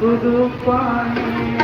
गुरुपाणी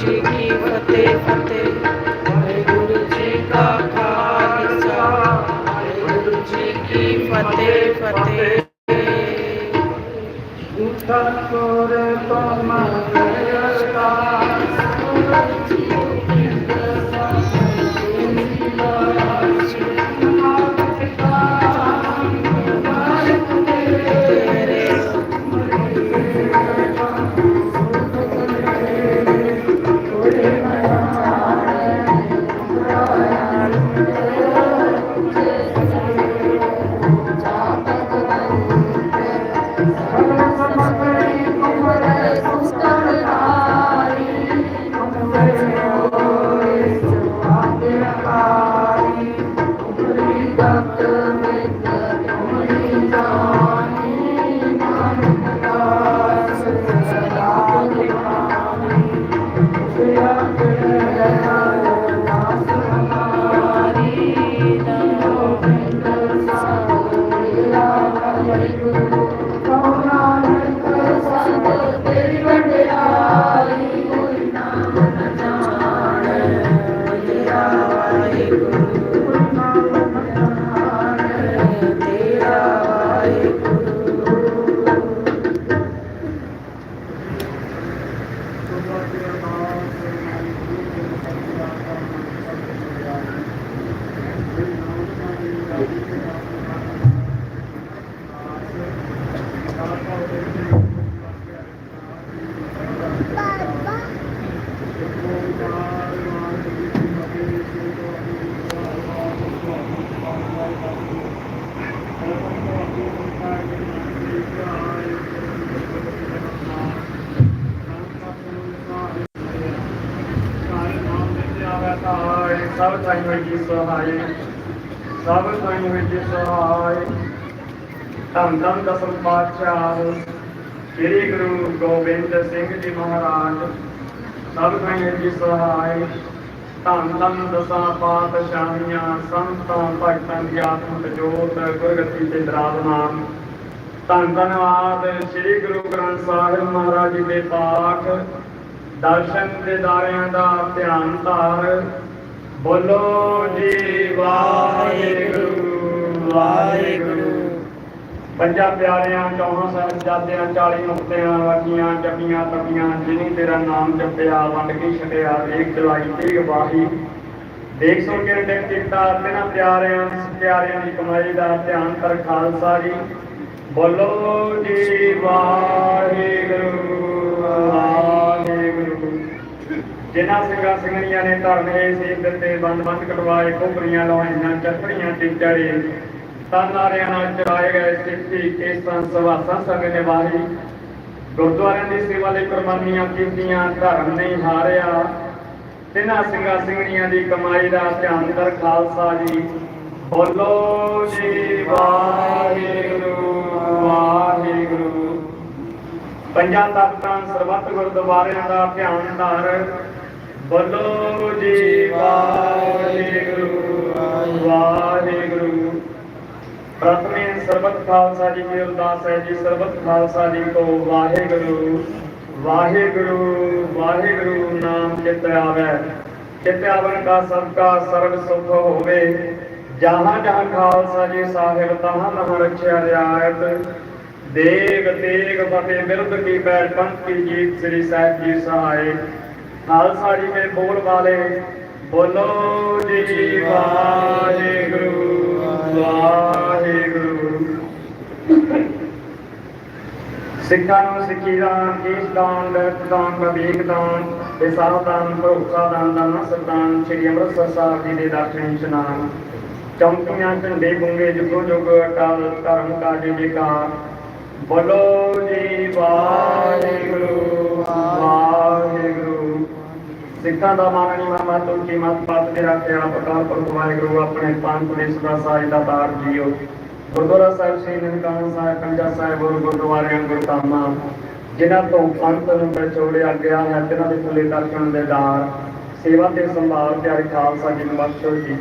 ਜੀ ਕੀ ਫਤਿਹ ਫਤਿਹ। ਵਾਹਿਗੁਰੂ ਜੀ ਕਾ ਖਾਲਸਾ। ਵਾਹਿਗੁਰੂ ਜੀ ਕੀ ਫਤਿਹ ਫਤਿਹ। ਉਠਾਕੋਰ ਪਮਾ ਕਰਤਾ ਸਭ ਥਾਈ ਹੋਈ ਸਹਾਈ, ਸਭ ਥਾਈ ਹੋਈ ਸਹਾਈ। ਧੰਨ ਧੰਨ ਦਸਮ ਪਾਤਸ਼ਾਹ, ਸ੍ਰੀ ਗੁਰੂ ਗੋਬਿੰਦ ਸਿੰਘ ਜੀ ਮਹਾਰਾਜ, ਸਭ ਥਾਈ ਹੋਈ ਸਹਾਈ। ਧੰਨ ਧੰਨ ਦਸਾਂ ਪਾਤਸ਼ਾਹੀਆਂ, ਸੰਤਾਂ, ਭਗਤਾਂ ਦੀ ਆਤਮਿਕ ਜੋਤ, ਗੁਰਗੱਦੀ ਤੇ ਦਰਾਜਮਾਨ ਧੰਨ ਧੰਨਵਾਦ ਸ੍ਰੀ ਗੁਰੂ ਗ੍ਰੰਥ ਸਾਹਿਬ ਮਹਾਰਾਜ ਜੀ ਦੇ ਪਾਕ ਦਰਸ਼ਨ ਦੇ ਦਾਰਿਆਂ ਦਾ ਧਿਆਨ ਧਾਰ ਬੋਲੋ ਜੀ, ਵਾਹਿਗੁਰੂ ਵਾਹਿਗੁਰੂ। ਪੰਜਾਂ ਪਿਆਰਿਆਂ, ਚੌਹਾਂ ਸਾਹਿਬਜ਼ਾਦਿਆਂ 40 ਮੁਕਤਿਆਂ ਵਾਕੀਆਂ ਜਪੀਆਂ ਤਪੀਆਂ ਜਿਨੀ ਤੇਰਾ ਨਾਮ ਜਪਿਆ, ਵੰਡ ਕੇ ਛਕਿਆ ਦੇਖ ਚਲਾਈ ਤੇਗ ਵਾਹੀ। ਦੇਖ ਸੁਣ ਕੇ ਡਿਕ ਕੀਤਾ, ਤਿਨਾਂ ਪਿਆਰਿਆਂ ਪਿਆਰਿਆਂ ਦੀ ਕਮਾਈ ਦਾ ਧਿਆਨ ਕਰ ਖਾਲਸਾ ਜੀ। ਬੋਲੋ ਜੀ, ਵਾਹਿਗੁਰੂ ਵਾਹਿਗੁਰੂ। ਜਿਨ੍ਹਾਂ ਸਿੰਘਾਂ ਸਿੰਘਣੀਆਂ ਨੇ ਧਰਨੇ ਸੀਬ ਦਿੱਤੇ, ਬੰਦ ਬੰਦ ਕਟਵਾਏ ਕੋਪਰੀਆਂ ਲਾਉਣੀਆਂ, ਚੱਪੜੀਆਂ ਤੇ ਚੜੇ। ਨਾਲ ਚੜਾਏ ਗਏ ਸਿੱਖੀ ਕੇਸਾਂ, ਸਵਾਸਾਂ ਸੰਗ ਨਿਵਾਹੀ ਗੁਰਦੁਆਰਿਆਂ ਦੀ ਸੇਵਾ ਲਈ ਕੁਰਬਾਨੀਆਂ ਕੀਤੀਆਂ, ਧਰਮ ਨਹੀਂ ਹਾਰਿਆ। ਤਿੰਨਾਂ ਸਿੰਘਾਂ ਸਿੰਘਣੀਆਂ ਦੀ ਕਮਾਈ ਦਾ ਧਿਆਨ ਕਰ ਖਾਲਸਾ ਜੀ। ਬੋਲੋ ਜੀ, ਵਾਹਿਗੁਰੂ ਵਾਹਿਗੁਰੂ। ਪੰਜਾਂ ਤਖਤਾਂ ਸਰਬੱਤ ਗੁਰਦੁਆਰਿਆਂ ਦਾ ਧਿਆਨ ਧਰ। ਬੋਲੋ ਜੀ, ਵਾਹਿਗੁਰੂ ਵਾਹਿਗੁਰੂ। ਪ੍ਰਥਮੇ ਸਰਬੱਤ ਖਾਲਸਾ ਜੀ ਕੀ ਅਰਦਾਸ ਹੈ ਜੀ, ਸਰਬੱਤ ਖਾਲਸਾ ਜੀ ਕੋ ਵਾਹਿਗੁਰੂ ਵਾਹਿਗੁਰੂ ਵਾਹਿਗੁਰੂ, ਨਾਮ ਚਿਤ ਆਵੇ। ਚਿਤ ਆਵਨ ਕਾ ਸਭ ਕਾ ਸਰਬ ਸੁਖ ਹੋਵੇ। ਜਹਾਂ ਜਹਾਂ ਖਾਲਸਾ ਜੀ ਸਾਹਿਬ, ਤਹਾਂ ਤਹਾਂ ਰਖਿਆ ਰਿਆਇਤ। ਦੇਗ ਤੇਗ ਫਤਿਹ ਬਿਰਦ ਕੀ ਬੈਠ ਪੰਥ ਕੀ ਜੀਤ ਸ੍ਰੀ ਸਾਹਿਬ ਜੀ ਸਹਾਏ। ਖਾਲਸਾ ਜੀ ਮੇ ਬੋਲ ਵਾਲੇ, ਬੋਲੋ ਜੀ ਵਾਹਿਗੁਰੂ ਵਾਹਿਗੁਰੂ। ਸਿੱਖਾਂ ਨੂੰ ਸਿੱਖੀ ਦਾਨ ਕੇਸ ਦਾਨ ਦਰਦ ਦਾਨ ਵਿਵੇਕ ਦਾਨ ਵਿਸਾਹ ਦਾਨ, ਭਰੋਸਾ ਦਾਨ ਦਾਨ ਸ੍ਰੀ ਅੰਮ੍ਰਿਤਸਰ ਸਾਹਿਬ ਜੀ ਦੇ ਦਰਸ਼ਨ ਇਸ਼ਨਾਨ। ਚੌਂਕੀਆਂ, ਝੰਡੇ ਗੁੰਗੇ ਜੁਗੋ ਜੁਗ ਅਕਾਲ ਧਰਮ ਕਾ ਜੀ ਬੋਲੋ ਜੀ, ਵਾਹਿਗੁਰੂ ਵਾਹਿਗੁਰੂ। ਸਿੱਖਾਂ ਦਾ ਮਾਨਣੀ ਮਹਮਤ ਉੱਚੀ ਮਤ ਪਤ ਦੇ ਰੱਖਿਆ ਪਕਾਰ ਪੁਰਖ ਵਾਹਿਗੁਰੂ, ਆਪਣੇ ਪੰਥ ਦੇ ਸਦਾ ਸਾਜ ਤਾਰ ਜੀਓ। ਗੁਰਦੁਆਰਾ ਸਾਹਿਬ ਸ੍ਰੀ ਨਨਕਾਣਾ ਸਾਹਿਬ ਪੰਜਾ ਸਾਹਿਬ ਔਰ ਗੁਰਦੁਆਰਿਆਂ ਗੁਰਧਾਮਾਂ ਜਿਨ੍ਹਾਂ ਤੋਂ ਪੰਥ ਨੂੰ ਵਿਛੋੜਿਆ ਗਿਆ ਹੈ ਜਿਨ੍ਹਾਂ ਦੇ ਥੱਲੇ ਦਰਸ਼ਨ ਦੇ ਦਾਰ। ਸੇਵਾ ਤੇ ਸੰਭਾਲ ਪਿਆਰੇ ਖਾਲਸਾ ਜੀ ਨੂੰ ਬਖਸ਼ੋ ਜੀ।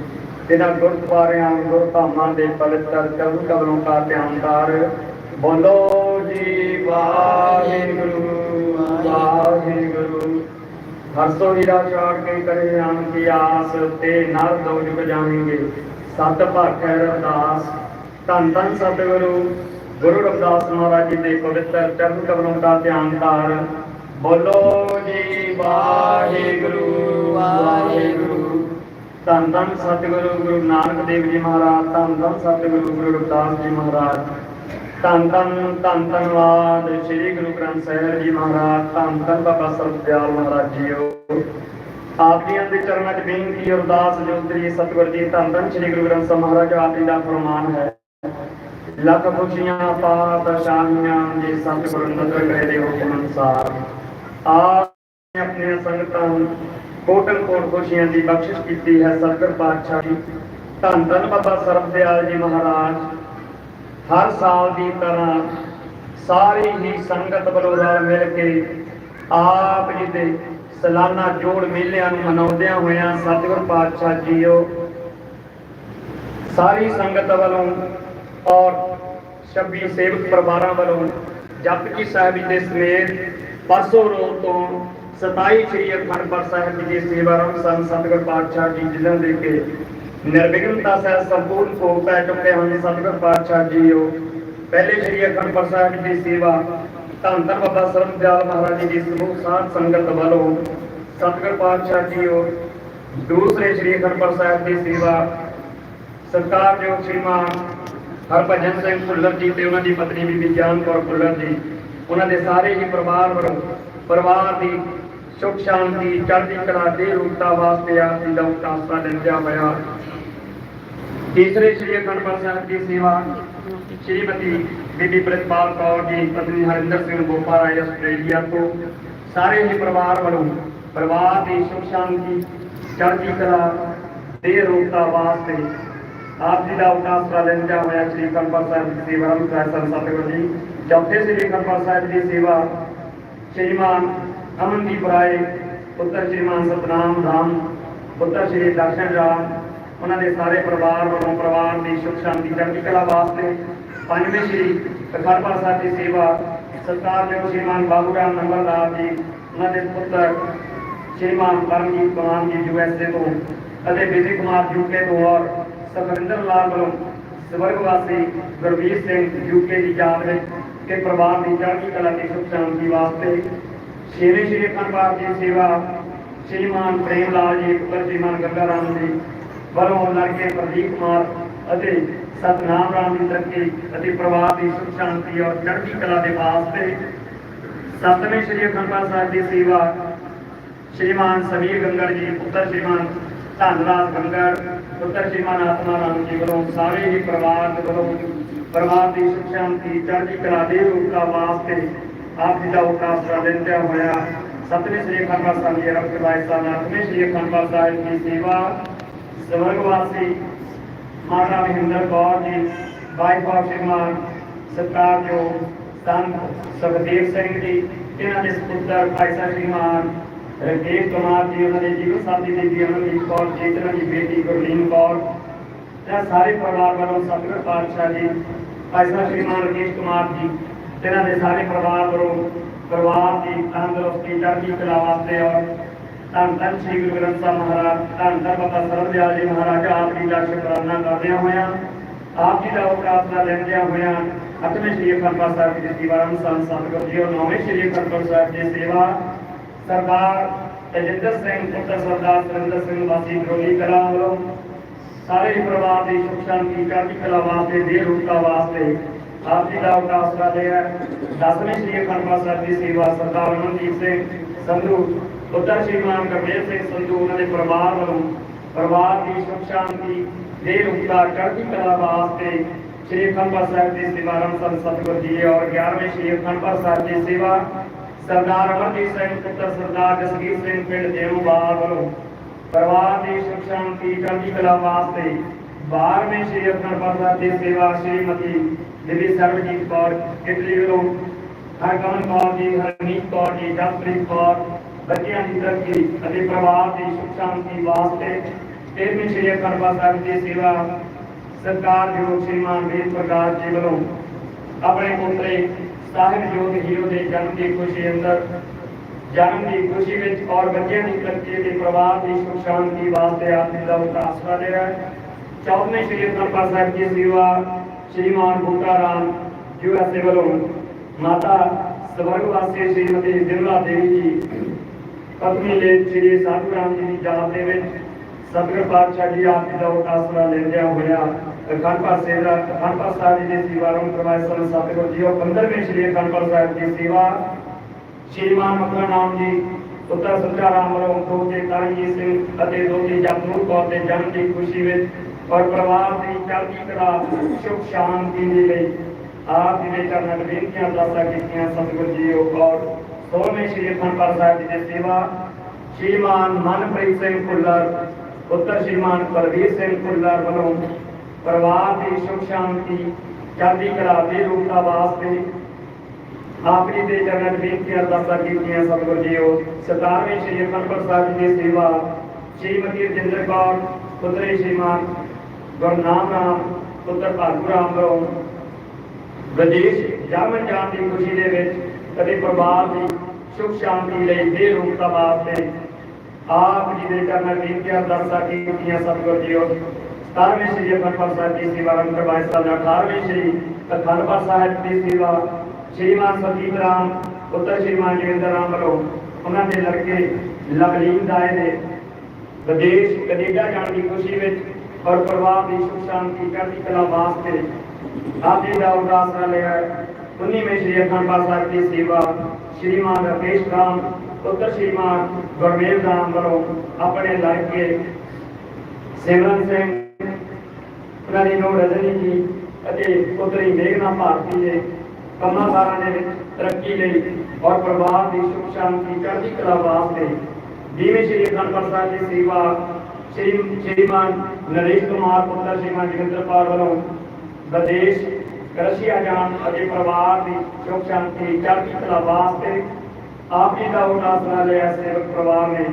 ਜਿਨ੍ਹਾਂ ਗੁਰਦੁਆਰਿਆਂ, ਗੁਰਧਾਮਾਂ ਦੇ ਪਵਿੱਤਰ ਚਰਨ ਕਬਰੋਂ ਦਾ ਧਿਆਨਦਾਰ ਬੋਲੋ ਜੀ ਵਾਹਿਗੁਰੂ ਵਾਹਿਗੁਰੂ। ਹਰਸੋ ਹੀਰਾ ਛਾੜ ਕੇ ਕਰੇ ਆਨ ਕੀ ਆਸ, ਤੇ ਨਰ ਦੋ ਜੁਗ ਸਤ ਭਾਖੈ ਰਵਦਾਸ, ਧੰਨ ਧੰਨ ਸਤਿਗੁਰੂ। ਗੁਰੂ ਰਵਿਦਾਸ ਮਹਾਰਾਜ ਜੀ ਦੇ ਪਵਿੱਤਰ ਚਰਨ ਕਮਲੋਂ ਦਾ ਧਿਆਨ ਧਾਰ। ਬੋਲੋ ਜੀ ਵਾਹਿਗੁਰੂ ਵਾਹਿਗੁਰੂ। ਧੰਨ ਧੰਨ ਸਤਿਗੁਰੂ, ਗੁਰੂ ਨਾਨਕ ਦੇਵ ਜੀ ਮਹਾਰਾਜ, ਧੰਨ ਧੰਨ ਸਤਿਗੁਰੂ, ਗੁਰੂ ਰਵਿਦਾਸ ਜੀ ਮਹਾਰਾਜ। ਧੰਨ ਧੰਨ ਧੰਨ ਧੰਨਵਾਦ ਸ੍ਰੀ ਗੁਰੂ ਗ੍ਰੰਥ ਸਾਹਿਬ ਜੀ ਮਹਾਰਾਜ, ਧੰਨ ਧੰਨ ਬਾਬਾ ਸਰਬਦਿਆਲ ਮਹਾਰਾਜ ਜੀਓ। ਆਪ ਜੀਆਂ ਦੇ ਚਰਨਾਂ 'ਚ ਬੇਨਤੀ, ਅਰਦਾਸ, ਜੋਤਰੀ, ਸਤਿਗੁਰ ਜੀ, ਧੰਨ ਧੰਨ ਸ੍ਰੀ ਗੁਰੂ ਗ੍ਰੰਥ ਸਾਹਿਬ ਮਹਾਰਾਜ, ਆਪ ਜੀ ਦਾ ਫਰਮਾਨ ਹੈ। ਲੱਖ ਖੁਸ਼ੀਆਂ, ਪਾਪ ਸ਼ਾਨੀਆਂ ਜੀ ਸਤਿਗੁਰ ਨਦਰ ਕਰੇ ਦੇ ਹੁਕਮ ਅਨੁਸਾਰ। ਆਪ ਨੇ ਸੰਗਤਾਂ ਕੋਟਨ ਕੋਟ ਖੁਸ਼ੀਆਂ ਦੀ ਬਖਸ਼ਿਸ਼ ਕੀਤੀ ਹੈ, ਸਤਿਗੁਰ ਪਾਤਸ਼ਾਹ ਜੀ। ਧੰਨ ਧੰਨ ਬਾਬਾ ਸਰਬਦਿਆਲ ਜੀ ਮਹਾਰਾਜ। ਹਰ ਸਾਲ ਦੀ ਤਰ੍ਹਾਂ ਸਾਰੀ ਹੀ ਸੰਗਤ ਵੱਲੋਂ ਰਲ ਮਿਲ ਕੇ ਆਪ ਜੀ ਦੇ ਸਾਲਾਨਾ ਜੋੜ ਮੇਲਿਆਂ ਨੂੰ ਮਨਾਉਂਦਿਆਂ ਹੋਇਆਂ ਸਤਿਗੁਰ ਪਾਤਸ਼ਾਹ ਜੀਓ, ਸਾਰੀ ਸੰਗਤ ਵੱਲੋਂ ਔਰ 26 ਸੇਵਕ ਪਰਿਵਾਰਾਂ ਵੱਲੋਂ ਜਪਜੀ ਸਾਹਿਬ ਜੀ ਦੇ ਸਮੇਤ ਪਰਸੋਂ ਰੋਜ਼ ਤੋਂ 27 ਸ੍ਰੀ ਅਖੰਡ ਸਾਹਿਬ ਜੀ ਦੀ ਸੇਵਾ ਰੰਗ ਸੰਤ ਸਤਿਗੁਰ ਪਾਤਸ਼ਾਹ ਜੀ ਜਿਲ੍ਹਾ ਦੇ ਕੇ ਨਿਰਵਿਘਨਤਾ ਸਹਿ ਸੰਪੂਰਨ ਭੋਗ ਪੈ ਚੁੱਕੇ ਹਨ। ਸਤਿਗੁਰ ਪਾਤਸ਼ਾਹ ਜੀਓ, ਪਹਿਲੇ ਸ੍ਰੀ ਅਖੰਡ ਪਾਠ ਜੀ ਦੀ ਸੇਵਾ, ਧੰਨ ਧੰਨ ਬਾਬਾ ਸਰਬਦਿਆਲ ਮਹਾਰਾਜ ਜੀ ਸਮੂਹ ਸਾਧ ਸੰਗਤ ਵੱਲੋਂ ਸਤਿਗੁਰ ਪਾਤਸ਼ਾਹ ਜੀਓ, ਦੂਸਰੇ ਸ੍ਰੀ ਅਖੰਡ ਪਾਠ ਸਾਹਿਬ ਦੀ ਸੇਵਾ ਸਤਿਕਾਰਯੋਗ ਸ਼੍ਰੀਮਾਨ ਹਰਭਜਨ ਸਿੰਘ ਭੁੱਲਰ ਜੀ ਤੇ ਉਹਨਾਂ ਦੀ ਪਤਨੀ ਬੀਬੀ ਗਿਆਨ ਕੌਰ ਭੁੱਲਰ ਜੀ, ਉਹਨਾਂ ਦੇ ਸਾਰੇ ਹੀ ਪਰਿਵਾਰ ਵੱਲੋਂ, ਪਰਿਵਾਰ ਦੀ ਸੁਖ ਸ਼ਾਂਤੀ ਚੜ੍ਹਦੀ ਕਲਾ ਦੇ ਰੂਪਤਾ ਵਾਸਤੇ ਆਪ ਜੀ ਦਾ ਉਤਾਸਾ ਲੈਂਦਿਆ ਹੋਇਆ। ਤੀਸਰੇ ਸ਼੍ਰੀ ਅਖੰਡ ਸਾਹਿਬ ਦੀ ਸੇਵਾ ਸ਼੍ਰੀਮਤੀ ਬੀਬੀ ਪ੍ਰਿਤਪਾਲ ਕੌਰ ਜੀ, ਪਤਨੀ ਹਰਿੰਦਰ ਸਿੰਘ ਗੋਪਾ ਰਾਏ ਆਸਟ੍ਰੇਲੀਆ ਤੋਂ ਸਾਰੇ ਹੀ ਪਰਿਵਾਰ ਵੱਲੋਂ ਪਰਿਵਾਰ ਦੀ ਸੁਖ ਸ਼ਾਂਤੀ, ਚੜ੍ਹਦੀ ਕਲਾ ਦੇ ਰੂਪਤਾ ਵਾਸਤੇ ਆਪ ਜੀ ਦਾ ਉਤਾਸਾ ਲੈਂਦਿਆ ਹੋਇਆ ਸ਼੍ਰੀ ਅਖੰਡ ਸਾਹਿਬ ਦੀ ਸੇਵਾ ਨੂੰ ਸਤਿਗੁਰੂ ਜੀ, ਚੌਥੇ ਸ਼੍ਰੀ ਅਖੰਡ ਸਾਹਿਬ ਦੀ ਸੇਵਾ ਸ਼੍ਰੀਮਾਨ ਅਮਨਦੀਪ ਰਾਏ, ਪੁੱਤਰ ਸ਼੍ਰੀਮਾਨ ਸਤਨਾਮ ਰਾਮ, ਪੁੱਤਰ ਸ਼੍ਰੀ ਦਰਸ਼ਨ ਰਾਮ, ਉਹਨਾਂ ਦੇ ਸਾਰੇ ਪਰਿਵਾਰ ਵੱਲੋਂ ਪਰਿਵਾਰ ਦੀ ਸੁਖ ਸ਼ਾਂਤੀ, ਚੜ੍ਹਦੀ ਕਲਾ ਵਾਸਤੇ ਪੰਜਵੇਂ ਸ਼੍ਰੀ ਅਖੰਡ ਸਾਹਿਬ ਦੀ ਸੇਵਾ ਸਰਦਾਰ ਸ਼੍ਰੀਮਾਨ ਬਾਬੂ ਰਾਮ ਨੰਬਰਦਾਰ ਜੀ, ਉਹਨਾਂ ਦੇ ਪੁੱਤਰ ਸ਼੍ਰੀਮਾਨ ਪਰਮਜੀਤ ਕੁਮਾਰ ਜੀ ਯੂਐਸਏ ਤੋਂ ਅਤੇ ਵਿਜੇ ਕੁਮਾਰ ਯੂਕੇ ਤੋਂ ਔਰ ਸੁਖਵਿੰਦਰ ਲਾਲ ਵੱਲੋਂ ਸਵਰਗ ਵਾਸੀ ਗੁਰਵੀਰ ਸਿੰਘ ਯੂਕੇ ਦੀ ਯਾਦ ਵਿੱਚ ਕਿ ਪਰਿਵਾਰ ਦੀ ਚੜ੍ਹਦੀ ਕਲਾ ਦੀ ਸੁਖ ਸ਼ਾਂਤੀ ਵਾਸਤੇ ਸ਼੍ਰੀ ਸ਼੍ਰੀ ਅਖੰਡ ਪਾਠ ਦੀ ਸੇਵਾ, ਸ਼੍ਰੀਮਾਨ ਪ੍ਰੇਮ ਲਾਲ ਜੀ ਪੁੱਤਰ ਸ਼੍ਰੀਮਾਨ ਗੰਗਾ ਰਾਮ ਜੀ, ਵੱਲੋਂ ਲੜਕੇ ਪ੍ਰਦੀਪ ਕੁਮਾਰ ਅਤੇ ਸਤਨਾਮ ਰਾਮ ਦੀ ਤਰੱਕੀ ਅਤੇ ਪਰਿਵਾਰ ਦੀ ਸੁਖ ਸ਼ਾਂਤੀ ਔਰ ਚੜ੍ਹਦੀ ਕਲਾ ਦੇ ਵਾਸਤੇ ਸਤਵੇਂ ਸ਼੍ਰੀ ਅਖੰਡ ਪਾਠ ਸਾਹਿਬ ਦੀ ਸੇਵਾ, ਸ਼੍ਰੀਮਾਨ ਸਮੀਰ ਗੰਗੜ ਜੀ, ਪੁੱਤਰ ਸ਼੍ਰੀਮਾਨ ਧੰਨਰਾਜ ਗੰਗੜ, ਪੁੱਤਰ ਸ਼੍ਰੀਮਾਨ ਆਤਮਾ ਰਾਮ ਜੀ ਵੱਲੋਂ ਸਾਰੇ ਹੀ ਪਰਿਵਾਰ ਦੇ ਵੱਲੋਂ ਪਰਿਵਾਰ ਦੀ ਸੁਖ ਸ਼ਾਂਤੀ, ਚੜ੍ਹਦੀ ਕਲਾ ਦੇ ਰੂਪਤਾ ਵਾਸਤੇ ਆਪ ਜੀ ਦਾ ਉਤਾਸਰਾ ਲੈਂਦਿਆ ਹੋਇਆ। ਸਤਵੇਂ ਸ੍ਰੀ ਅਖੰਡ ਪਾਠ ਸਾਹਿਬ ਦੀ ਰਖਤ ਵਾਇਸਾ ਨਾਥਵੇਂ ਸ੍ਰੀ ਅਖੰਡ ਸਾਹਿਬ ਦੀ ਸੇਵਾ। ਸਵਰਗਵਾਸੀ ਮਾਤਾ ਮਹਿੰਦਰ ਕੌਰ ਜੀ ਵਾਈਫ ਆਫ ਸ਼੍ਰੀਮਾਨ ਸਤਿਕਾਰਯੋਗ ਸੰਤ ਸੁਖਦੇਵ ਸਿੰਘ ਜੀ, ਇਹਨਾਂ ਦੇ ਸੁਪੁੱਤਰ ਭਾਈ ਸਾਹਿਬ ਸ਼੍ਰੀਮਾਨ ਰਕੇਸ਼ ਕੁਮਾਰ ਜੀ, ਉਹਨਾਂ ਦੇ ਜੀਵਨ ਸਾਥੀ ਦੇ ਜੀ, ਅਮਨਦੀਪ ਕੌਰ ਜੀ, ਤੇ ਦੀ ਬੇਟੀ ਗੁਰਲੀਨ ਕੌਰ, ਤੇ ਸਾਰੇ ਪਰਿਵਾਰ ਵੱਲੋਂ ਸਤਿਗੁਰ ਪਾਤਸ਼ਾਹ ਜੀ, ਭਾਈ ਸਾਹਿਬ ਸ਼੍ਰੀਮਾਨ ਰਕੇਸ਼ ਕੁਮਾਰ ਜੀ ਇਹਨਾਂ ਦੇ ਸਾਰੇ ਪਰਿਵਾਰ ਵੱਲੋਂ ਪਰਿਵਾਰ ਦੀ ਤੰਦਰੁਸਤੀ, ਚੜ੍ਹਦੀ ਕਲਾ ਵਾਸਤੇ ਔਰ ਧੰਨ ਧੰਨ ਸ੍ਰੀ ਗੁਰੂ ਗ੍ਰੰਥ ਸਾਹਿਬ ਮਹਾਰਾਜ, ਧੰਨ ਧੰਨ ਬਾਬਾ ਸਰਵਦਿਆਲ ਜੀ ਮਹਾਰਾਜ, ਆਪ ਜੀ ਦਾ ਸ਼ੁਕਰਾਨਾ ਕਰਦਿਆਂ ਹੋਇਆਂ, ਆਪ ਜੀ ਦਾ ਉਪਰਾਸਨਾ ਲੈਂਦਿਆਂ ਹੋਇਆਂ ਅਤਮੇ ਸ੍ਰੀ ਅਖੰਡ ਸਾਹਿਬ ਜੀ ਦੀ ਸੇਵਾ ਅਨੁਸਾਰ ਸਤਿਗੁਰੂ ਜੀ ਉਹ ਨੌਵੇਂ ਸ੍ਰੀ ਅਖੰਡ ਸਾਹਿਬ ਦੀ ਸੇਵਾ ਸਰਦਾਰ ਤਜਿੰਦਰ ਸਿੰਘ, ਪੁੱਤਰ ਸਰਦਾਰ ਸੁਰਿੰਦਰ ਸਿੰਘ ਵਾਸੀ ਕਰੋਲੀ ਕਲਾ ਵੱਲੋਂ ਸਾਰੇ ਹੀ ਪਰਿਵਾਰ ਦੀ ਸੁਖ ਸ਼ਾਂਤੀ ਚੜ੍ਹਦੀ ਕਲਾ ਵਾਸਤੇ ਦੇ ਰੂਪਤਾ ਵਾਸਤੇ ਆਪ ਜੀ ਦਾ ਉਪਰਾਸਨਾ ਲਿਆ ਦਸਵੇਂ ਸ੍ਰੀ ਅਖੰਡ ਸਾਹਿਬ ਦੀ ਸੇਵਾ ਸਰਦਾਰ ਅਮਨਦੀਪ ਸਿੰਘ, ਸੰਧੂ ਪੁੱਤਰ ਸ਼੍ਰੀਮਾਨ ਗੁਰਮੇਲ ਸਿੰਘ ਸੰਧੂ, ਉਹਨਾਂ ਦੇ ਪਰਿਵਾਰ ਵੱਲੋਂ ਪਰਿਵਾਰ ਦੀ ਸੁਖ ਸ਼ਾਂਤੀ ਦੇ ਰੂਪਤਾ ਚੜ੍ਹਦੀ ਕਲਾ ਵਾਸਤੇ ਸ੍ਰੀ ਅਖੰਡ ਸਾਹਿਬ ਦੀ ਸੇਵਾ ਰਮਸਨ ਸਤਿਗੁਰ ਜੀ ਔਰ 11ਵੇਂ ਸ੍ਰੀ ਅਖੰਡ ਸਾਹਿਬ ਦੀ ਸੇਵਾ ਸਰਦਾਰ ਅਮਰਜੀਤ ਸਿੰਘ, ਪੁੱਤਰ ਸਰਦਾਰ ਜਸਵੀਰ ਸਿੰਘ, ਪਿੰਡ ਦੇਵੂਵਾਲ ਵੱਲੋਂ ਪਰਿਵਾਰ ਦੀ ਸੁਖ ਸ਼ਾਂਤੀ, ਚੜ੍ਹਦੀ ਕਲਾ ਵਾਸਤੇ 12ਵੇਂ ਸ੍ਰੀ ਅਖੰਡ ਪਾਠ ਸਾਹਿਬ ਦੀ ਸੇਵਾ ਸ਼੍ਰੀਮਤੀ ਦੇਵੀ ਸਰਵਜੀਤ ਕੌਰ, ਇਟਲੀ ਵੱਲੋਂ ਹਰਕਮਨ ਕੌਰ ਜੀ, ਹਰਮੀਤ ਕੌਰ ਜੀ, ਜਸਪ੍ਰੀਤ ਕੌਰ, ਬੱਚਿਆਂ ਦੀ ਤਰੱਕੀ ਅਤੇ ਪਰਿਵਾਰ ਦੀ ਸੁਖ ਸ਼ਾਂਤੀ ਵਾਸਤੇ 13ਵੇਂ ਸ੍ਰੀ ਅਖੰਡ ਸਾਹਿਬ ਦੀ ਸੇਵਾ ਸਰਕਾਰ ਜੋ ਸ਼੍ਰੀਮਾਨ ਵੀਰ ਪ੍ਰਕਾਸ਼ ਜੀ ਵੱਲੋਂ ਆਪਣੇ ਪੁੱਤਰੇ ਸਾਹਿਬ ਜੋਤ ਹੀਰੋ ਦੇ ਜਨਮ ਦੀ ਖੁਸ਼ੀ ਅੰਦਰ, ਜਨਮ ਦੀ ਖੁਸ਼ੀ ਵਿੱਚ ਔਰ ਬੱਚਿਆਂ ਦੀ ਤਰੱਕੀ ਦੇ ਪਰਿਵਾਰ ਦੀ ਸੁਖ ਸ਼ਾਂਤੀ ਵਾਸਤੇ ਆਪ ਜੀ ਦਾ ਉਤਾਸਰਾ ਦੇ ਰਿਹਾ ਹੈ। ਚੌਥਵੇਂ ਸ਼੍ਰੀ ਅਖੰਡ ਸਾਹਿਬ ਦੀ ਸੇਵਾ ਸ਼੍ਰੀਮਾਨ ਬੂਟਾ ਰਾਮ ਯੂ ਵੱਲੋਂ ਮਾਤਾ ਸਵਰਗਵਾਸੀ ਸ਼੍ਰੀਮਤੀ ਦਿਮਲਾ ਦੇਵੀ ਜੀ ਪਤਨੀ ਲੈ ਸ਼੍ਰੀ ਸਾਧੂ ਰਾਮ ਜੀ ਦੀ ਯਾਦ ਦੇ ਵਿੱਚ ਸਤਿਗੁਰ ਪਾਤਸ਼ਾਹ ਜੀ ਆਪ ਜੀ ਦਾ ਉਤਾਸਰਾ ਲੈਂਦਿਆਂ ਹੋਇਆ ਅਖੰਡ ਪਾਠ ਸੇਵਾ, ਅਖੰਡ ਪਾਠ ਸਾਹਿਬ ਜੀ ਦੀ ਸੇਵਾ ਨੂੰ ਕਰਵਾਏ ਸਨ। ਸਤਿਗੁਰ ਜੀ, ਉਹ 15ਵੇਂ ਸ਼੍ਰੀ ਅਖੰਡ ਪਾਠ ਸਾਹਿਬ ਦੀ ਸੇਵਾ ਸ਼੍ਰੀਮਾਨ ਮਕਰਾ ਨਾਮ ਜੀ, ਪੁੱਤਰ ਸੁੱਚਾ ਰਾਮ ਵੱਲੋਂ ਦੋ ਕਰਨਜੀਤ ਸਿੰਘ ਅਤੇ ਦੋ ਤੇ ਕੌਰ ਦੇ ਜਨਮ ਦੀ ਖੁਸ਼ੀ ਵਿੱਚ ਔਰ ਪਰਿਵਾਰ ਦੀ ਚੜ੍ਹਦੀ ਕਲਾ ਸੁਖ ਸ਼ਾਂਤੀ ਦੇ ਲਈ ਆਪ ਜੀ ਦੇ ਚਰਨਾਂ ਵਿੱਚ ਬੇਨਤੀਆਂ ਦਾਸਾ ਕੀਤੀਆਂ ਸਤਿਗੁਰ ਜੀ ਉਹ ਔਰ 16ਵੇਂ ਸ਼੍ਰੀ ਅਖੰਡ ਪਾਠ ਸਾਹਿਬ ਜੀ ਦੀ ਸੇਵਾ ਸ਼੍ਰੀਮਾਨ ਮਨਪ੍ਰੀਤ ਸਿੰਘ ਭੁੱਲਰ ਪੁੱਤਰ ਸ਼੍ਰੀਮਾਨ ਕੁਲਵੀਰ ਸਿੰਘ ਭੁੱਲਰ ਵੱਲੋਂ ਪਰਿਵਾਰ ਦੀ ਸੁਖ ਸ਼ਾਂਤੀ ਚੜ੍ਹਦੀ ਕਲਾ ਦੇ ਰੂਪਤਾ ਵਾਸਤੇ ਆਪ ਜੀ ਦੇ ਚਰਨਾਂ ਵਿੱਚ ਬੇਨਤੀਆਂ ਅਰਦਾਸਾਂ ਕੀਤੀਆਂ ਸਤਿਗੁਰ ਜੀਓ 17ਵੇਂ ਸ਼੍ਰੀ ਅਖੰਡ ਪਾਠ ਸਾਹਿਬ ਜੀ ਦੀ ਸੇਵਾ ਸ਼੍ਰੀਮਤੀ ਰਜਿੰਦਰ ਕੌਰ ਪੁੱਤਰੀ ਸ਼੍ਰੀਮਾਨ ਗੁਰਨਾਮ ਰਾਮ, ਪੁੱਤਰ ਭਾਗੂ ਰਾਮ ਵੱਲੋਂ ਵਿਦੇਸ਼ ਜਾਮਨ ਜਾਣ ਦੀ ਖੁਸ਼ੀ ਦੇ ਵਿੱਚ ਕਦੇ ਪਰਿਵਾਰ ਦੀ ਸੁਖ ਸ਼ਾਂਤੀ ਲਈ ਦੇ ਵਾਸਤੇ ਆਪ ਜੀ ਦੇ ਚਰਨਾਂ ਵਿੱਚ ਬੇਨਤੀਆਂ ਕੀਤੀਆਂ ਸਤਿਗੁਰ ਜੀਓ। 17ਵੇਂ ਸ਼੍ਰੀ ਅਖੰਡ ਸਾਹਿਬ ਦੀ ਸੇਵਾ ਰੰਗ ਕਰਵਾਏ ਸਾਲ 18ਵੇਂ ਸ਼੍ਰੀ ਅਖੰਡ ਸਾਹਿਬ ਦੀ ਸੇਵਾ ਸ਼੍ਰੀਮਾਨ ਸੰਦੀਪ ਰਾਮ, ਪੁੱਤਰ ਸ਼੍ਰੀਮਾਨ ਜਗਿੰਦਰ ਰਾਮ ਵੱਲੋਂ ਉਹਨਾਂ ਦੇ ਲੜਕੇ ਲਵਲੀਨ ਦਾਏ ਨੇ ਵਿਦੇਸ਼ ਕੈਨੇਡਾ ਜਾਣ ਦੀ ਖੁਸ਼ੀ ਵਿੱਚ ਔਰ ਪਰਿਵਾਰ ਦੀ ਸੁਖ ਸ਼ਾਂਤੀ ਚੜ੍ਹਦੀ ਕਲਾ ਵਾਸਤੇ ਆਪ ਜੀ ਦਾ ਉਦਾਸਰਾ ਲਿਆ ਹੈ। 19ਵੇਂ ਸ਼੍ਰੀ ਅਖੰਡ ਪਾਠ ਸਾਹਿਬ ਦੀ ਸੇਵਾ ਸ਼੍ਰੀਮਾਨ ਰਕੇਸ਼ ਰਾਮ ਗੁਰਮੇਲ ਰਾਮ ਵੱਲੋਂ ਆਪਣੇ ਲੜਕੇ ਸਿਮਰਨ ਸਿੰਘ, ਉਹਨਾਂ ਦੀ ਨੂੰਹ ਰਜਨੀ ਜੀ ਅਤੇ ਪੁੱਤਰੀ ਮੇਘਨਾ ਭਾਰਤੀ ਦੇ ਕੰਮਾਂ ਕਾਰਾਂ ਦੇ ਵਿੱਚ ਤਰੱਕੀ ਲਈ ਔਰ ਪਰਿਵਾਰ ਦੀ ਸੁਖ ਸ਼ਾਂਤੀ ਚੜ੍ਹਦੀ ਕਲਾ ਵਾਸਤੇ ਜਿਵੇਂ ਸ਼੍ਰੀ ਅਖੰਡ ਸਾਹਿਬ ਦੀ ਸੇਵਾ ਸ਼੍ਰੀ ਸ਼੍ਰੀਮਾਨ ਨਰੇਸ਼ ਕੁਮਾਰ ਪੁੱਤਰ ਸ਼੍ਰੀਮਾਨ ਜਗਿੰਦਰਪਾਲ ਵੱਲੋਂ ਵਿਦੇਸ਼ ਰਸ਼ੀਆ ਜਾਣ ਅਤੇ ਪਰਿਵਾਰ ਦੀ ਸੁਖ ਸ਼ਾਂਤੀ ਚੜ੍ਹਦੀ ਕਲਾ ਵਾਸਤੇ ਆਪ ਜੀ ਦਾ ਉਦਾਸਨਾ ਲਿਆ ਸੇਵਕ ਪਰਿਵਾਰ ਨੇ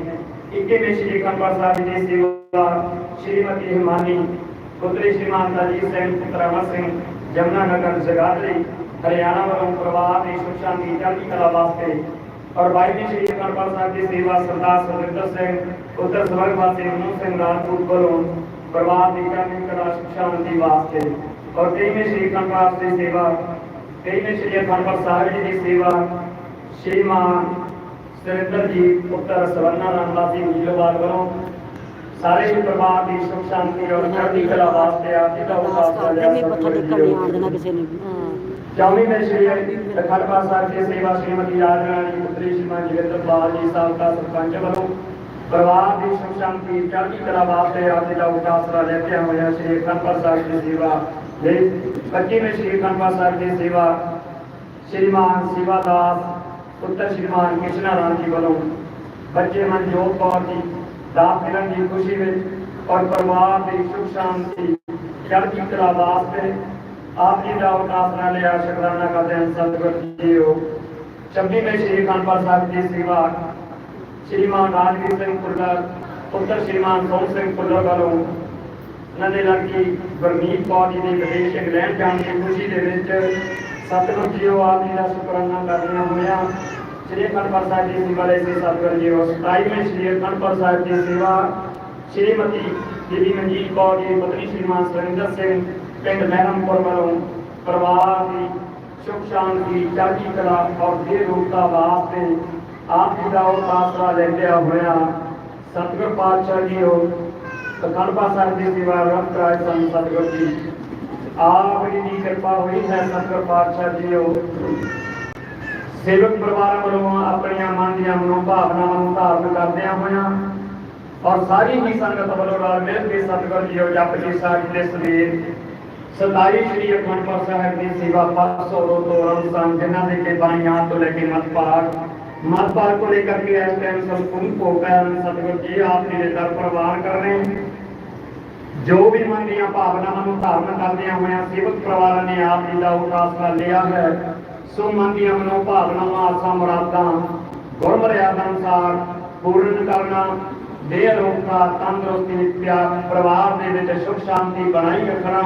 21ਵੇਂ ਸ਼੍ਰੀ ਅਖੰਡ ਪਾਠ ਸਾਹਿਬ ਦੀ ਸੇਵਾ ਸ਼੍ਰੀਮਤੀ ਹਿਮਾਨੀ ਪੁੱਤਰੀ ਸ਼੍ਰੀਮਾਨ ਦਲਜੀਤ ਸਿੰਘ ਪੁੱਤਰ ਅਮਰ ਸਿੰਘ ਜਮਨਾ ਨਗਰ ਜਗਾਦਰੀ ਹਰਿਆਣਾ ਵੱਲੋਂ ਪਰਿਵਾਰ ਦੀ ਸੁਖ ਸ਼ਾਂਤੀ ਚੜ੍ਹਦੀ ਕਲਾ ਵਾਸਤੇ ਔਰ 22ਵੀਂ ਸ਼੍ਰੀ ਅਖੰਡ ਪਾਠ ਸਾਹਿਬ ਦੀ ਸੇਵਾ ਸਰਦਾਰ ਸੁਰਿੰਦਰ ਸਿੰਘ ਪੁੱਤਰ ਸਵਰਗਵਾਸੀ ਮਨੂ ਸਿੰਘ ਰਾਜਪੂਤ ਵੱਲੋਂ ਪਰਿਵਾਰ ਦੀ ਚੜ੍ਹਦੀ ਕਲਾ ਸੁਖ ਸ਼ਾਂਤੀ ਵਾਸਤੇ ਔਰ 23ਵੀਂ ਸ਼੍ਰੀ ਅਖੰਡ ਪਾਠ ਦੀ ਸੇਵਾ 23ਵੇਂ ਸ਼੍ਰੀ ਪਾਠ ਸਾਹਿਬ ਜੀ ਦੀ ਸੇਵਾ ਸ਼੍ਰੀਮਾਨ ਸੁਰਿੰਦਰ ਜੀ ਪੁੱਤਰ ਸਵਰਨਾ ਰਾਮਦਾਸੀ ਨੀਲਵਾਲ ਵੱਲੋਂ ਸਾਰੇ ਹੀ ਪਰਿਵਾਰ ਦੀ ਸੁਖ ਸ਼ਾਂਤੀ ਔਰ ਚੜ੍ਹਦੀ ਕਲਾ ਵਾਸਤੇ ਆਪ ਜੀ ਦਾ ਮੱਥਾ ਟੇਕਣ ਨਹੀਂ ਆਉਣ ਦੇਣਾ ਕਿਸੇ ਨੇ ਹਾਂ ਚੌਵੀਂ ਦੇ ਸ਼੍ਰੀ ਅਖੰਡ ਪਾਠ ਸਾਹਿਬ ਦੀ ਸੇਵਾ ਸ਼੍ਰੀਮਤੀ ਰਾਜਰਾਣੀ ਪੁੱਤਰੀ ਸ਼੍ਰੀਮਾਨ ਜਗਿੰਦਰ ਪਾਲ ਜੀ ਸਾਹਿਬ ਦਾ ਸਰਪੰਚ ਵੱਲੋਂ ਪਰਿਵਾਰ ਦੀ ਸੁਖ ਸ਼ਾਂਤੀ ਚੜ੍ਹਦੀ ਕਲਾ ਵਾਸਤੇ ਆਪ ਜੀ ਦਾ ਉਪਾਸਨਾ ਲੈ ਕੇ ਹੋਇਆ ਸ਼੍ਰੀ ਅਖੰਡ ਪਾਠ ਸਾਹਿਬ ਦੀ ਸੇਵਾ ਲਈ 25ਵੇਂ ਸ਼੍ਰੀ ਅਖੰਡ ਪਾਠ ਸਾਹਿਬ ਦੀ ਸੇਵਾ ਸ਼੍ਰੀਮਾਨ ਸਿਵਾਦਾਸ ਪੁੱਤਰ ਸ਼੍ਰੀਮਾਨ ਕ੍ਰਿਸ਼ਨਾ ਰਾਮ ਜੀ ਵੱਲੋਂ ਬੱਚੇ ਮਨਜੋਤ ਕੌਰ ਜੀ ਦਾਤ ਮਿਲਣ ਦੀ ਖੁਸ਼ੀ ਵਿੱਚ ਔਰ ਪਰਿਵਾਰ ਦੀ ਸੁਖ ਸ਼ਾਂਤੀ ਚੜ੍ਹਦੀ ਕਲਾ ਵਾਸਤੇ ਆਪ ਜੀ ਦਾ ਉਪਾਸਨਾ ਲਿਆ ਸ਼ੁਕਰਾਨਾ ਕਰਦੇ ਹਾਂ ਸਤਿਗੁਰ ਜੀਓ 26ਵੇਂ ਸ਼੍ਰੀ ਅਖੰਡ ਪਾਠ ਸਾਹਿਬ ਦੀ ਸੇਵਾ ਸ਼੍ਰੀਮਾਨ ਰਾਜਵੀਰ ਸਿੰਘ ਪੁੱਲਰ ਪੁੱਤਰ ਸ਼੍ਰੀਮਾਨ ਸੋਹਣ ਸਿੰਘ ਪੁੱਲਰ ਵੱਲੋਂ ਉਹਨਾਂ ਦੇ ਲੜਕੀ ਗੁਰਮੀਤ ਕੌਰ ਜੀ ਦੇ ਵਿਦੇਸ਼ ਇੰਗਲੈਂਡ ਜਾਣ ਦੀ ਖੁਸ਼ੀ ਦੇ ਵਿੱਚ ਸਤਿਗੁਰ ਜੀਓ ਆਪ ਜੀ ਦਾ ਸ਼ੁਕਰਾਨਾ ਕਰਦਿਆਂ ਹੋਇਆਂ ਸ੍ਰੀ ਅਖੰਡ ਪਾਠ ਸਾਹਿਬ ਦੀ ਸੇਵਾ ਲਈ ਸ੍ਰੀ ਸਤਿਗੁਰੂ ਜੀ ਉਸ 27ਵੇਂ ਸ੍ਰੀ ਅਖੰਡ ਪਾਠ ਸਾਹਿਬ ਦੀ ਸੇਵਾ ਸ਼੍ਰੀਮਤੀ ਬੀਬੀ ਮਨਜੀਤ ਕੌਰ ਜੀ ਪਤਨੀ ਸ਼੍ਰੀਮਾਨ ਸੁਰਿੰਦਰ ਸਿੰਘ ਪਿੰਡ ਮਹਿਰਮਪੁਰ ਵੱਲੋਂ ਪਰਿਵਾਰ ਦੀ ਸੁਖ ਸ਼ਾਂਤੀ, ਚੜ੍ਹਦੀ ਕਲਾ ਔਰ ਦੇ ਰੂਪਤਾ ਵਾਸਤੇ ਆਪ ਜੀ ਦਾ ਉਹ ਆਸਰਾ ਲੈਂਦਿਆਂ ਹੋਇਆ ਸਤਿਗੁਰ ਪਾਤਸ਼ਾਹ ਜੀ ਉਹ ਅਖੰਡ ਸਾਹਿਬ ਦੀ ਸੇਵਾ ਰੱਬ ਕਰਾਏ ਸਨ ਸਤਿਗੁਰ ਜੀ। ਆਪ ਜੀ ਦੀ ਕਿਰਪਾ ਹੋਈ ਹੈ ਸਤਿਗੁਰ ਪਾਤਸ਼ਾਹ ਜੀ ਉਹ ਸੇਵਕ ਪਰਿਵਾਰ ਵੱਲੋਂ ਆਪਣੀਆਂ ਮਨ ਦੀਆਂ ਮਨੋਭਾਵਨਾਵਾਂ ਨੂੰ ਧਾਰਨ ਕਰਦਿਆਂ ਹੋਇਆਂ ਔਰ ਸਾਰੀ ਹੀ ਸੰਗਤ ਵੱਲੋਂ ਰਲ ਮਿਲ ਕੇ ਸਤਿਗੁਰ ਜੀ ਉਹ ਜਪਜੀ ਸਾਹਿਬ ਦੇ ਸਵੇਰ ਸਦਾਈ ਸ੍ਰੀ ਅਖੰਡਪੁਰ ਸਾਹਿਬ ਦੀ ਸੇਵਾ ਪਾਸੋਂ ਤੋਰਨ ਸੰਗ, ਜਿਨ੍ਹਾਂ ਦੇ ਕੇ ਬਾਈਆਂ ਤੋਂ ਲੈ ਕੇ ਮਤ ਪਾਰ ਮਤ ਪਾਰ ਕੋ ਲੈ ਕਰਕੇ ਇਸ ਟਾਈਮ ਸੰਪੂਰਨ ਹੋ ਗਿਆ ਸਤਿਗੁਰ ਜੀ, ਆਪ ਜੀ ਦੇ ਦਰ ਪਰਵਾਰ ਕਰ ਰਹੇ ਜੋ ਵੀ ਮਨ ਦੀਆਂ ਭਾਵਨਾਵਾਂ ਨੂੰ ਧਾਰਨ ਕਰਦਿਆਂ ਹੋਇਆਂ ਸੇਵਕ ਪਰਿਵਾਰਾਂ ਨੇ ਆਪ ਜੀ ਦਾ ਉਪਾਸ ਕਰ ਲਿਆ ਹੈ। ਸੋ ਮਨ ਦੀਆਂ ਮਨੋ ਭਾਵਨਾਵਾਂ ਆਸਾਂ, ਮੁਰਾਦਾਂ, ਗੁਰਮਰਿਆਦਾ ਅਨੁਸਾਰ ਪੂਰਨ ਕਰਨਾ, ਦੇਹ ਰੋਗ ਦਾ ਤੰਦਰੁਸਤੀ ਪਿਆਰ ਪਰਿਵਾਰ ਦੇ ਵਿੱਚ ਸੁਖ ਸ਼ਾਂਤੀ ਬਣਾਈ ਰੱਖਣਾ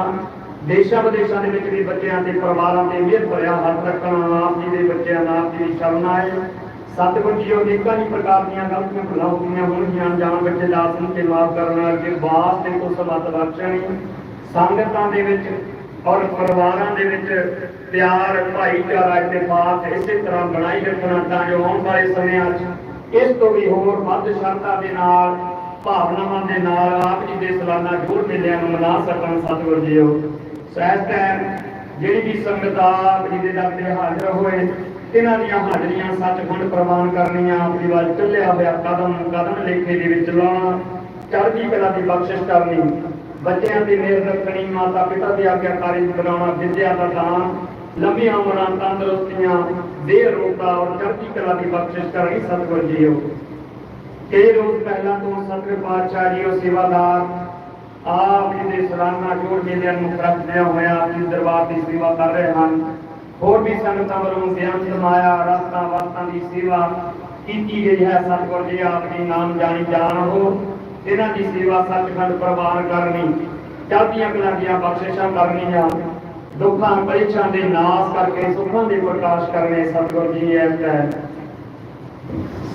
ਦੇਸ਼ਾਂ ਵਿਦੇਸ਼ਾਂ ਦੇ ਵਿੱਚ ਵੀ ਬੱਚਿਆਂ ਦੇ ਪਰਿਵਾਰਾਂ ਤੇ ਮਿਹਰ ਭਰਿਆ ਹੱਥ ਰੱਖਣਾ ਆਪ ਜੀ ਦੇ ਬੱਚਿਆਂ ਦਾ ਆਪ ਜੀ ਦੀ ਸ਼ਰਨ ਆਏ। ਸਤਿਗੁਰ ਜੀ ਅਨੇਕਾਂ ਹੀ ਪ੍ਰਕਾਰ ਦੀਆਂ ਗਲਤੀਆਂ ਭੁੱਲਾਂ ਹੋਣਗੀਆਂ, ਜਾਣ ਬੱਚੇ ਦਾਸ ਨੂੰ ਤੇ ਮਾਫ ਕਰਨਾ ਅੱਗੇ ਬਾਸ ਤੇ ਕੋ ਸਮਤ ਬਖਸ਼ਣੀ ਸੰਗਤਾਂ ਦੇ ਵਿੱਚ ਔਰ ਪਰਿਵਾਰਾਂ ਦੇ ਵਿੱਚ ਪਿਆਰ, ਭਾਈਚਾਰਾ ਇਤਫਾਕ ਇਸੇ ਤਰ੍ਹਾਂ ਬਣਾਈ ਰੱਖਣਾ ਤਾਂ ਜੋ ਆਉਣ ਵਾਲੇ ਸਮਿਆਂ 'ਚ ਇਸ ਤੋਂ ਵੀ ਹੋਰ ਵੱਧ ਸ਼ਰਧਾ ਦੇ ਨਾਲ, ਭਾਵਨਾਵਾਂ ਦੇ ਨਾਲ ਆਪ ਜੀ ਦੇ ਸਲਾਨਾ ਜੋੜ ਮੇਲਿਆਂ ਨੂੰ ਮਨਾ ਸਕਣ ਸਤਿਗੁਰ ਜੀਓ। ਸਹਿਤ ਜਿਹੜੀ ਵੀ ਸੰਗਤ ਆਪ ਜੀ ਦੇ ਦਰ ਤੇ ਹਾਜ਼ਰ ਹੋਏ, ਇਹਨਾਂ ਦੀਆਂ ਹਾਜ਼ਰੀਆਂ ਸੱਚਖੰਡ ਪ੍ਰਵਾਨ ਕਰਨੀਆਂ, ਆਪਣੀ ਵੱਲ ਚੱਲਿਆ ਹੋਇਆ ਕਦਮ ਕਦਮ ਲੇਖੇ ਦੇ ਵਿੱਚ ਲਾਉਣਾ, ਚੜ੍ਹਦੀ ਕਲਾ ਦੀ ਬਖਸ਼ਿਸ਼ ਕਰਨੀ, ਬੱਚਿਆਂ ਦੀ ਮਿਹਰ ਰੱਖਣੀ, ਮਾਤਾ ਪਿਤਾ ਦੀ ਆਗਿਆਕਾਰੀ ਨੂੰ ਬਣਾਉਣਾ, ਵਿਦਿਆ ਦਾ ਦਾਨ ਲੰਬੀਆਂ ਉਮਰਾਂ ਤੰਦਰੁਸਤੀਆਂ ਦੇ ਰੋਗਤਾ ਔਰ ਚੜ੍ਹਦੀ ਕਲਾ ਦੀ ਬਖਸ਼ਿਸ਼ ਕਰਨੀ ਸਤਿਗੁਰ ਜੀਓ। ਕਈ ਰੋਜ਼ ਪਹਿਲਾਂ ਤੋਂ ਸਤਿਗੁਰ ਪਾਤਸ਼ਾਹ ਜੀ ਉਹ ਸੇਵਾਦਾਰ ਆਪ ਜੀ ਦੇ ਸਲਾਨਾ ਜੋੜ ਮੇਲਿਆਂ ਨੂੰ ਰੱਖਦਿਆਂ ਹੋਇਆ ਆਪ ਜੀ ਦਰਬਾਰ ਦੀ ਸੇਵਾ ਕਰ ਰਹੇ ਹਨ। ਹੋਰ ਵੀ ਸੰਗਤਾਂ ਵੱਲੋਂ ਗਿਆਨ ਸਮਾਇਆ ਰਸਤਾ ਵਾਤਾਂ ਦੀ ਸੇਵਾ ਕੀਤੀ ਗਈ ਹੈ। ਸਤਿਗੁਰ ਜੀ, ਆਪ ਜੀ ਨਾਮ ਜਾਣੀ ਜਾਣ ਹੋ। ਇਹਨਾਂ ਦੀ ਸੇਵਾ ਸੱਚਖੰਡ ਪ੍ਰਵਾਨ ਕਰਨੀ ਚੜ੍ਹਦੀਆਂ ਕਲਾਂ ਬਖਸ਼ਿਸ਼ਾਂ ਕਰਨੀਆਂ, ਦੁੱਖਾਂ ਪਰੀਖਾਂ ਦੇ ਨਾਸ ਕਰਕੇ, ਸੁੱਖਾਂ ਦੇ ਪ੍ਰਕਾਸ਼ ਕਰਨੇ ਸਤਿਗੁਰ ਜੀ ਐ ਹੈ।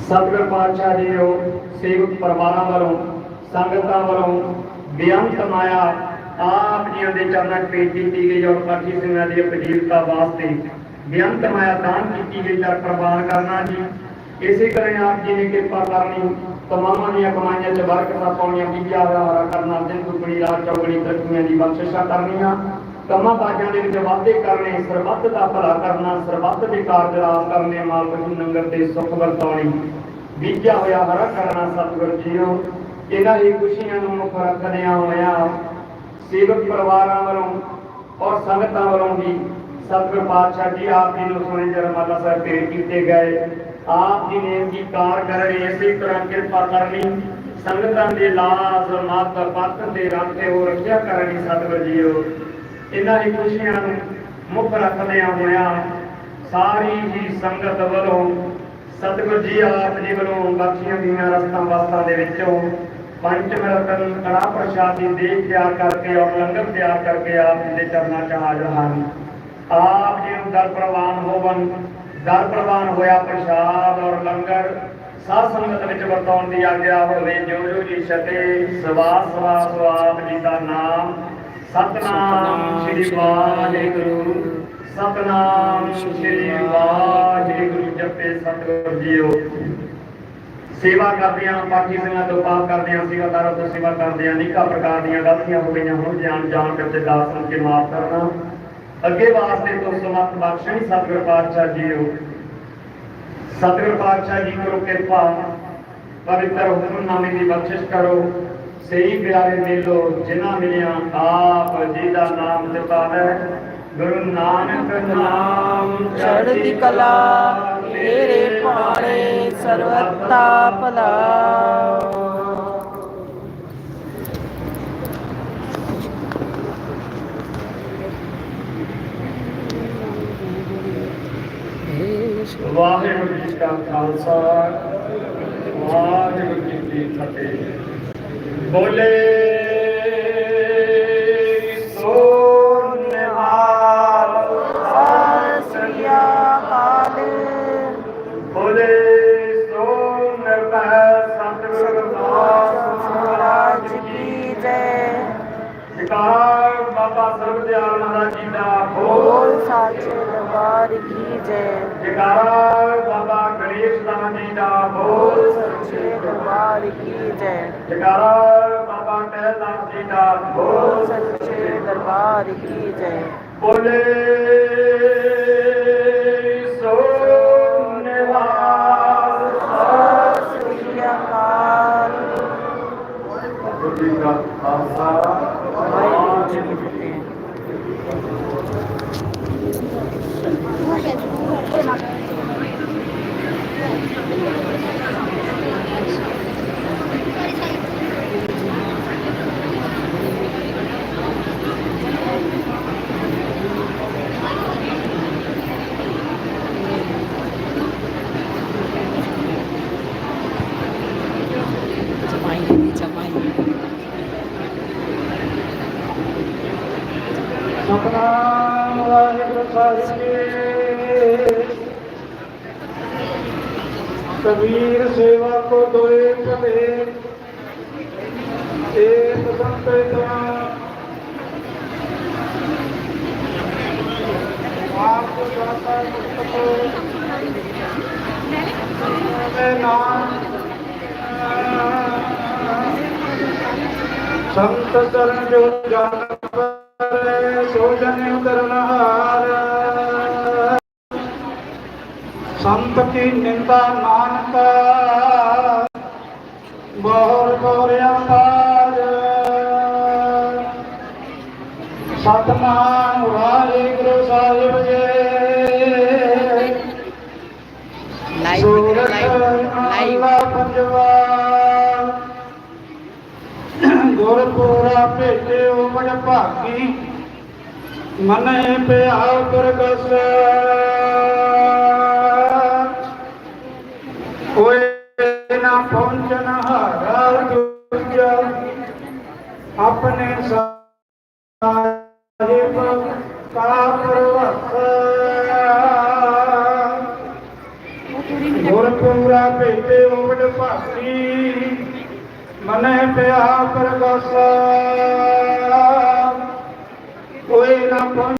ਸਤਿਗੁਰ ਪਾਤਸ਼ਾਹ ਜੀ ਉਹ ਸੇਵਕ ਪਰਿਵਾਰਾਂ ਵੱਲੋਂ, ਸੰਗਤਾਂ ਵੱਲੋਂ ਬੇਅੰਤ ਮਾਇਆ ਆਪ ਜੀਆਂ ਦੇ ਚਰਨਾਂ 'ਚ ਪੇਸ਼ ਕੀਤੀ ਗਈ ਔਰ ਪਾਠੀ ਸਿੰਘਾਂ ਦੀ ਉਪਜੀਵਤਾ ਵਾਸਤੇ ਬੇਅੰਤ ਮਾਇਆ ਦਾਨ ਕੀਤੀ ਗਈ ਦਰ ਪ੍ਰਵਾਨ ਕਰਨਾ ਜੀ। ਇਸੇ ਤਰ੍ਹਾਂ ਆਪ ਜੀ ਨੇ ਕਿਰਪਾ ਕਰਨੀ, ਤਮਾਮਾਂ ਦੀਆਂ ਕਮਾਈਆਂ 'ਚ ਬਰਕਤਾਂ ਪਾਉਣੀਆਂ, ਬੀਜਾ ਹਰਾ ਕਰਨਾ, ਦਿਨ ਦੁਗਣੀ, ਰਾਤ ਚੌਗਣੀ ਤਰੱਕੀਆਂ ਦੀ ਬਖਸ਼ਿਸ਼ਾਂ ਕਰਨੀਆਂ। ਕੰਮਾਂ ਕਾਜਾਂ ਦੇ ਵਿੱਚ ਵਾਧੇ ਕਰਨੇ, ਸਰਬੱਤ ਦਾ ਭਲਾ ਕਰਨਾ, ਸਰਬੱਤ ਦੇ ਕਾਰਜ ਰਾਸ ਕਰਨੇ, ਮਾਲਕ ਨੂੰ ਨੰਗਰ ਤੇ ਸੁਖ ਵਰਤਾਉਣੀ। ਬੀਜਿਆ ਹੋਇਆ ਹਰਾ ਕਰਨਾ, ਸਤਿਗੁਰ ਜੀਓ। ਇਹਨਾਂ ਹੀ ਖੁਸ਼ੀਆਂ ਨੂੰ ਮੁੱਖ ਰੱਖਦਿਆਂ ਹੋਇਆਂ। ਸੇਵਕ ਪਰਿਵਾਰਾਂ ਵੱਲੋਂ ਔਰ ਸੰਗਤਾਂ ਵੱਲੋਂ ਵੀ ਸਤਿਗੁਰ ਪਾਤਸ਼ਾਹ ਜੀ ਆਪ ਜੀ ਨੂੰ ਸੁਣੇ ਜਰਮਾਲਾ ਸਾਹਿਬ ਭੇਟ ਕੀਤੇ ਗਏ। ਆਪ ਜੀ ਨੇ ਕੀ ਕਾਰ ਇਸੇ ਤਰ੍ਹਾਂ ਕਿਰਪਾ ਕਰਨੀ ਸੰਗਤਾਂ ਦੇ ਲਾਜ਼, ਮਤ ਪੱਤ ਤੇ ਰੱਬ ਤੇ ਹੋ ਰੱਖਿਆ ਕਰਨੀ ਸਤਿਗੁਰ ਜੀਓ। ਇਹਨਾਂ ਹੀ ਖੁਸ਼ੀਆਂ ਨੂੰ ਮੁੱਖ ਰੱਖਦਿਆਂ ਹੋਇਆਂ ਸਾਰੀ ਹੀ ਸੰਗਤ ਵੱਲੋਂ ਸਤਿਗੁਰ ਜੀ ਆਪ ਜੀ ਵੱਲੋਂ ਬਖਸ਼ੀਆਂ ਦੀਆਂ ਰਸਤਾਂ ਵਸਤਾਂ ਦੇ ਵਿੱਚੋਂ ਪੰਜ ਰਤਨ ਕੜਾ ਪ੍ਰਸ਼ਾਦ ਦੀ ਤਿਆਰ ਕਰਕੇ ਔਰ ਲੰਗਰ ਤਿਆਰ ਕਰਕੇ ਆਪ ਜੀ ਦੇ ਚਰਨਾਂ 'ਚ ਹਾਜ਼ਰ ਹਨ। ਆਪ ਜੀ ਨੂੰ ਦਰ ਪ੍ਰਵਾਨ ਹੋਵਨ, ਦਰ ਪ੍ਰਵਾਨ ਹੋਇਆ ਪ੍ਰਸ਼ਾਦ ਔਰ ਲੰਗਰ। ਸਾਧ ਸੰਗਤ ਵਿੱਚ ਵਰਤਾਉਣ ਦੀ ਆਗਿਆ ਹੋਵੇ ਜੋ ਜੋ ਜੀ ਛਕੇ, ਸਵਾਸ ਸਵਾਸ ਆਪ ਜੀ ਦਾ ਨਾਮ। ਸਤਨਾਮ ਸ੍ਰੀ ਵਾਹਿਗੁਰੂ। ਸਤਨਾਮ ਸ੍ਰੀ ਵਾਹਿਗੁਰੂ ਜਪੇ ਸਤਿਗੁਰ ਜੀਓ। ਸੇਵਾ ਕਰਦੇ ਕਰਦਿਆਂ ਪਾਠੀ ਸਿੰਘਾਂ ਤੋਂ ਪਾਪ ਕਰਦਿਆਂ ਸੇਵਾਦਾਰਾਂ ਤੋਂ ਸੇਵਾ ਕਰਦਿਆਂ ਅਨੇਕਾਂ ਪ੍ਰਕਾਰ ਦੀਆਂ ਗਲਤੀਆਂ ਹੋ ਗਈਆਂ ਹੁਣ, ਜਾਣ ਜਾਣ ਕਰਕੇ ਦਾਸ ਨੂੰ ਕੇ ਮਾਫ ਕਰਨਾ। ਅੱਗੇ ਵਾਸਤੇ ਤੋਂ ਸਮਤ ਬਖਸ਼ਣੀ ਸਤਿਗੁਰ ਪਾਤਸ਼ਾਹ ਜੀਓ ਸਤਿਗੁਰ ਪਾਤਸ਼ਾਹ ਜੀ ਕਰੋ ਕਿਰਪਾ, ਪਵਿੱਤਰ ਹੁਕਮਨਾਮੇ ਦੀ ਬਖਸ਼ਿਸ਼ ਕਰੋ। ਸਹੀ ਪਿਆਰੇ ਮਿਲੋ, ਜਿਨ੍ਹਾਂ ਮਿਲਿਆ, ਆਪ ਜੀ ਦਾ ਨਾਮ ਜਪਾਵੇ। ਗੁਰੂ ਨਾਨਕ ਨਾਮ ਚੜ੍ਹਦੀ ਕਲਾ। ਤੇਰੇ ਭਾਣੇ ਸਰਵਤਾ ਭਲਾ। ਵਾਹਿਗੁਰੂ ਜੀ ਕਾ ਖਾਲਸਾ ਵਾਹਿਗੁਰੂ ਜੀ ਕੀ ਫਤਿਹ। ਬੋਲੇ ਸੋ ਨਿਹਾਲ ਸਤਿ ਸ੍ਰੀ ਅਕਾਲ ਬੋਲੇ ਜੈ ਜਗਾਰਾ ਬਾਬਾ ਗਣੇਸ਼ ਦਾਸ ਜੀ ਦਾ ਬੋਲ ਬੋਲ ਸੱਚੇ ਦਰਬਾਰ ਕੀ ਜੈ ਜਗਾਰਾ ਬਾਬਾ ਟਹਿਲ ਦਾਸ ਜੀ ਦਾ ਬੋਲ ਬੋਲ ਸੱਚੇ ਦਰਬਾਰ ਕੀ ਜੈ ਬੋਲੇ ਸੋ ਨਿਵਾਸ ਸਤਿ ਸ੍ਰੀ ਅਕਾਲ ਗੁਰੂ ਜੀ ਦਾ ਖਾਲਸਾ ਵਾਹਿਗੁਰੂ ਜੀ ਕੀ ਫਤਿਹ ਸਤਨਾਮ ਵਾਹਿਗੁਰੂ ਸਾਹਿਬ ਜੀ ਕਬੀਰ ਸੇਵਾ ਕੋ ਦੋਏ ਭਲੇ ਏਕ ਸੰਤਿਤਾ ਆਪ ਕੋ ਦਾਤਾ ਮੁਸਤਕੋ ਮੈਂ ਨਾਮ ਸੰਤ ਚਰਨ ਜੋ ਜਨ ਪਰੈ ਸੋ ਜਨ ਕਰਨਹਾਰ ਸੰਤ ਕੀ ਨਿੰਦਾ ਨਾਨਕ। ਬਹੁਰ ਬਹੁਰਿਆ ਪਾਰ Satnam Waheguru Sahib ji. Live live live ਪੰਜਵਾ। ਗੁਰਪੂਰਾ ਭੇਟਿਓ ਬੜ ਭਾਗੀ। ਮਨੇ ਪਿਆ ਗੁਰਗਸ ਹੋਏ ਨਾ ਪਹੁੰਚਨ ਹਾਰਾ ਦੂਜਾ। ਆਪਣੇ ਸਾਹਿਬ ਕਾ ਪਰਵਸ ਗੁਰਪੂਰਾ ਭੇਟੇ ਓਵਡ ਭਾਤੀ ਮਨੇ ਪਿਆ ਪ੍ਰਗਾਸਾ